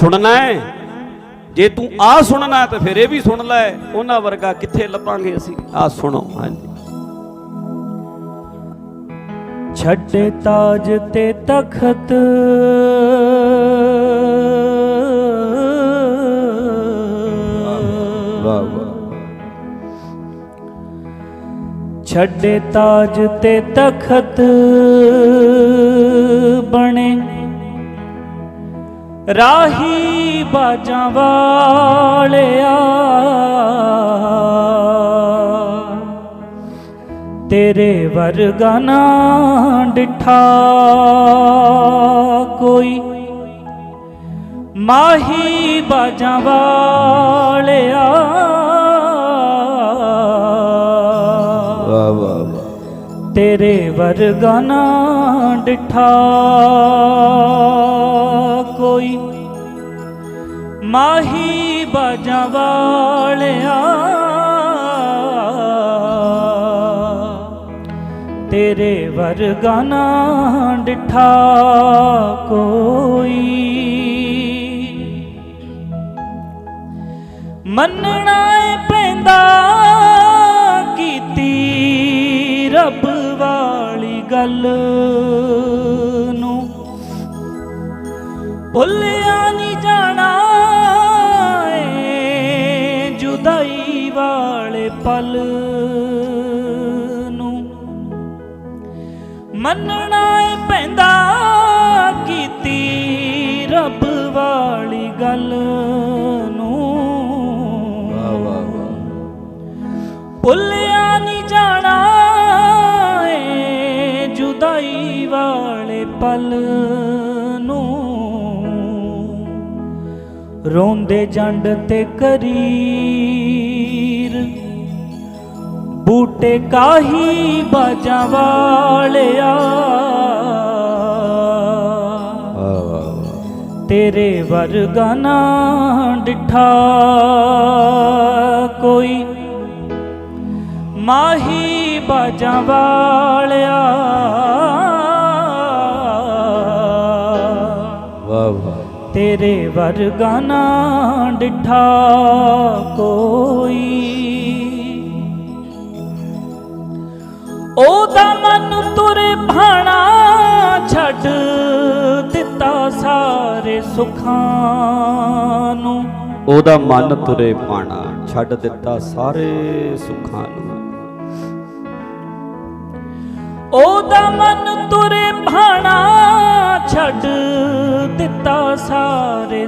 ਸੁਣਨਾ ਹੈ? ਜੇ ਤੂੰ ਆ ਸੁਣਨਾ ਹੈ ਤਾਂ ਫਿਰ ਇਹ ਵੀ ਸੁਣ ਲੈ। ਉਹਨਾਂ ਵਰਗਾ ਕਿੱਥੇ ਲੱਭਾਂਗੇ ਅਸੀਂ? ਆ ਸੁਣੋ, ਹਾਂਜੀ। ਛੱਡੇ ਤਾਜ ਤੇ ਤਖਤ। ਛੱਡੇ ਤਾਜ ਤੇ ਤਖਤ ਬਣੇ। ਰਾਹੀ ਬਾਜਾਂ ਵਾਲਿਆ। ਤੇਰੇ ਵਰਗਾ ਨਾ ਡਿਠਾ ਕੋਈ। ਮਾਹੀ ਬਾਜਾਂ ਵਾਲਿਆ। ਵਾਹ ਵਾਹ ਤੇਰੇ ਵਰਗਾ ਨਾ ਡਿਠਾ। ਕੋਈ ਮਾਹੀ ਬਾਜਾਂ ਵਾਲਿਆ। ਤੇਰੇ ਵਰਗਾ ਨਾ ਡਿਠਾ ਕੋਈ। ਮੰਨਣਾ ਪੈਂਦਾ ਕੀਤੀ ਰੱਬ ਵਾਲੀ ਗੱਲ। ਭੁੱਲਿਆ ਨਹੀਂ ਜਾਣਾ ਏ ਜੁਦਾਈ ਵਾਲੇ ਪਲ ਨੂੰ। ਮੰਨਣਾ ਏ ਪੈਂਦਾ ਕੀਤੀ ਰੱਬ ਵਾਲੀ ਗੱਲ ਨੂੰ। ਭੁੱਲਿਆ ਨਹੀਂ ਜਾਣਾ ਏ ਜੁਦਾਈ ਵਾਲੇ ਪਲ ਰੋਂਦੇ ਜੰਡ ਤੇ ਕਰੀਰ। ਬੂਟੇ ਕਾਹੀ ਬਾਜਾਂ ਵਾਲਿਆ। ਤੇਰੇ ਵਰਗਾ ਨਾ ਡਿਠਾ ਕੋਈ। ਮਾਹੀ ਬਾਜਾਂ ਵਾਲਿਆ। ਤੇਰੇ ਵਰਗਾ ਨਾ ਡਿਠਾ ਕੋਈ। ਉਹਦਾ ਮਨ ਤੁਰੇ ਭਾਣਾ ਛੱਡ ਦਿੱਤਾ ਸਾਰੇ ਸੁਖਾਂ ਨੂੰ। ਉਹਦਾ ਮਨ ਤੁਰੇ ਪਾਣਾ ਛੱਡ ਦਿੱਤਾ ਸਾਰੇ ਸੁੱਖਾਂ ਨੂੰ। ਉਹਦਾ ਮਨ ਸਾਰੇ